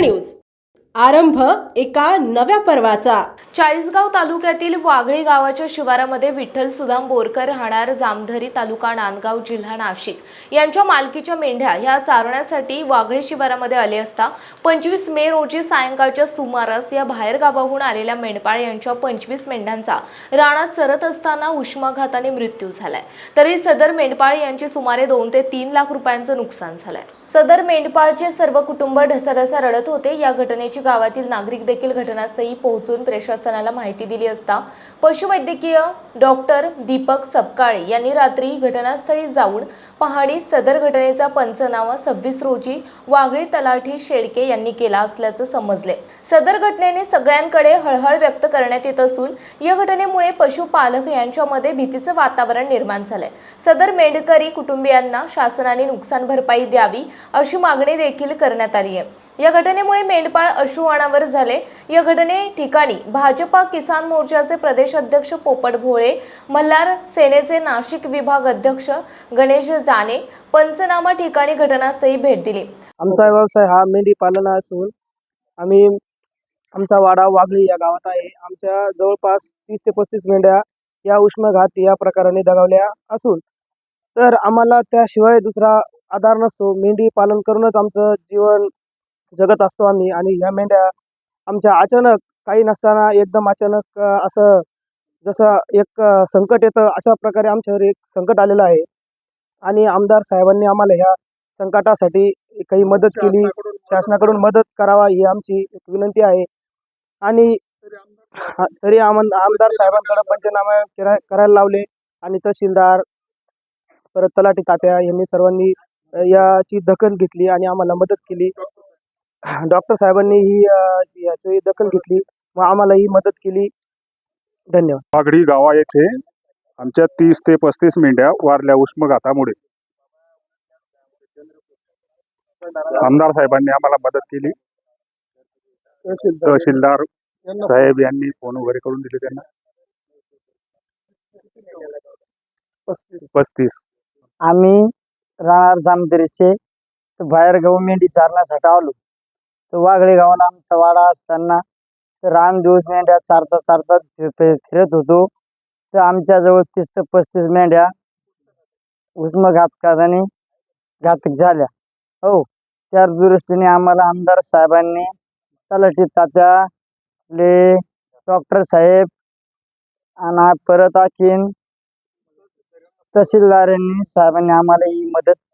News आरंभ एका नव्या पर्वाचा. चाळीसगाव तालुक्यातील वाघळी गावाच्या शिवारामध्ये विठ्ठल सुदाम बोरकर राहणार जामधरी तालुका नांदगाव जिल्हा नाशिक. यांच्या मालकीच्या मेंढ्या ह्या चारण्यासाठी वाघळी शिवारामध्ये आले असता पंचवीस मे रोजी सायंकाळच्या सुमारास या बाहेरगावाहून आलेल्या मेंढपाळ यांच्या पंचवीस मेंढ्यांचा रानात चरत असताना उष्माघाताने मृत्यू झालाय. तरी सदर मेंढपाळ यांची सुमारे दोन ते तीन लाख रुपयांचं नुकसान झालंय. सदर मेंढपाळचे सर्व कुटुंब ढसाढसा रडत होते. या घटनेची गावातील नागरिक देखील घटनास्थळी पोहोचून प्रशासनाला माहिती दिली असता पशुवैद्यकीय डॉक्टर दीपक सपकाळे यांनी रात्री घटनास्थळी जाऊन पाहणी सदर घटनेचा पंचनामा सव्वीस रोजी वागळी तलाठी शेडके यांनी केला असल्याचं समजले. सदर घटनेने सगळ्यांकडे हळहळ व्यक्त करण्यात येत असून या घटनेमुळे पशुपालक यांच्यामध्ये भीतीचं वातावरण निर्माण झालंय. सदर मेंढकरी कुटुंबियांना शासनाने नुकसान भरपाई द्यावी अशी मागणी देखील करण्यात आली आहे. या घटनेमुळे मेंढपाळ अश्रुवाणावर झाले. या घटने ठिकाणी भाजपा किसान मोर्चाचे प्रदेश अध्यक्ष पोपट भोळे मल्हार सेनेचे नाशिक विभाग अध्यक्ष गणेश जाने पंचनामा ठिकाणी घटनास्थळी भेट दिली. आमचा व्यवसाय हा मेंढी पालन असून आम्ही आमचा वाडा वाघळी या गावात आहे. आमच्या जवळपास तीस ते पस्तीस मेंढ्या या उष्मघात या प्रकाराने दगावल्या असून तर आम्हाला त्याशिवाय दुसरा आधार नसतो. मेंढी पालन करूनच आमचं जीवन जगत असतो आम्ही आणि ह्या मेंढ्या आमच्या अचानक काही नसताना एकदम अचानक असं जसं एक संकट येतं अशा प्रकारे आमच्यावर एक संकट आलेलं आहे. आणि आमदार साहेबांनी आम्हाला ह्या संकटासाठी काही मदत केली शासनाकडून मदत करावा ही आमची एक विनंती आहे. आणि तरी आम आमदार साहेबांकडे पंचनामे करा करायला लावले. आणि तहसीलदार परत तलाठी तात्या यांनी सर्वांनी याची दखल घेतली आणि आम्हाला मदत केली. डॉक्टर साहेबांनी ही याची दखल घेतली व आम्हाला ही मदत केली. धन्यवाद. वागडी गावा येथे आमच्या तीस ते पस्तीस मेंढ्या वारल्या उष्मघातामुळे. आमदार साहेबांनी आम्हाला मदत केली. तहसीलदार. साहेब यांनी फोन वगैरे करून दिले त्यांना. पस्तीस. आम्ही राहणार जामदरीचे. बाहेर गाव मेंढी चारण्यासाठी आलो. तर वाघळे गावाला आमचा वाडा असताना तर रान दिवस मेंढ्या चारता चारता फिरत होतो. तर आमच्या जवळ तीस ते पस्तीस मेंढ्या उष्मघातकाने घातक झाल्या. हो त्या दृष्टीने आम्हाला आमदार साहेबांनी तलाठी तात्या ले डॉक्टर साहेब आणि परत आणखीन तहसीलदारांनी साहेबांनी आम्हाला ही मदत